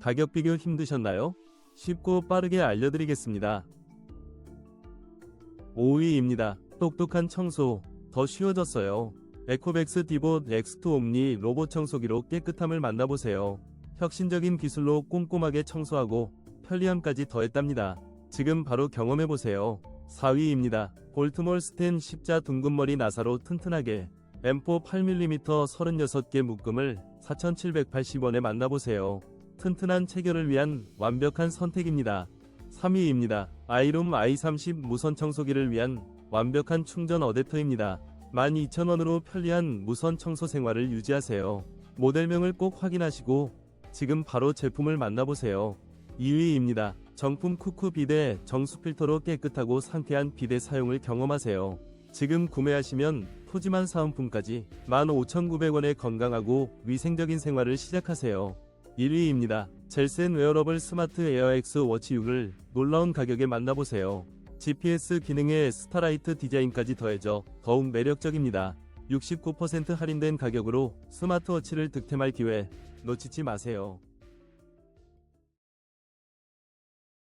가격 비교 힘드셨나요? 쉽고 빠르게 알려드리겠습니다. 5위입니다. 똑똑한 청소. 더 쉬워졌어요. 에코백스 디봇 X2 옴니 로봇 청소기로 깨끗함을 만나보세요. 혁신적인 기술로 꼼꼼하게 청소하고 편리함까지 더했답니다. 지금 바로 경험해보세요. 4위입니다. 볼트몰 스텐 십자 둥근머리 나사로 튼튼하게 M4 8mm 36개 묶음을 4,780원에 만나보세요. 튼튼한 체결을 위한 완벽한 선택입니다. 3위입니다. 아이룸 i30 무선 청소기를 위한 완벽한 충전 어댑터입니다. 12,000원으로 편리한 무선 청소 생활을 유지하세요. 모델명을 꼭 확인하시고 지금 바로 제품을 만나보세요. 2위입니다. 정품 쿠쿠 비데 정수 필터로 깨끗하고 상쾌한 비데 사용을 경험하세요. 지금 구매하시면 푸짐한 사은품까지 15,900원에 건강하고 위생적인 생활을 시작하세요. 1위입니다. 젤센 웨어러블 스마트 에어 X 워치 6을 놀라운 가격에 만나보세요. GPS 기능에 스타라이트 디자인까지 더해져 더욱 매력적입니다. 69% 할인된 가격으로 스마트워치를 득템할 기회 놓치지 마세요.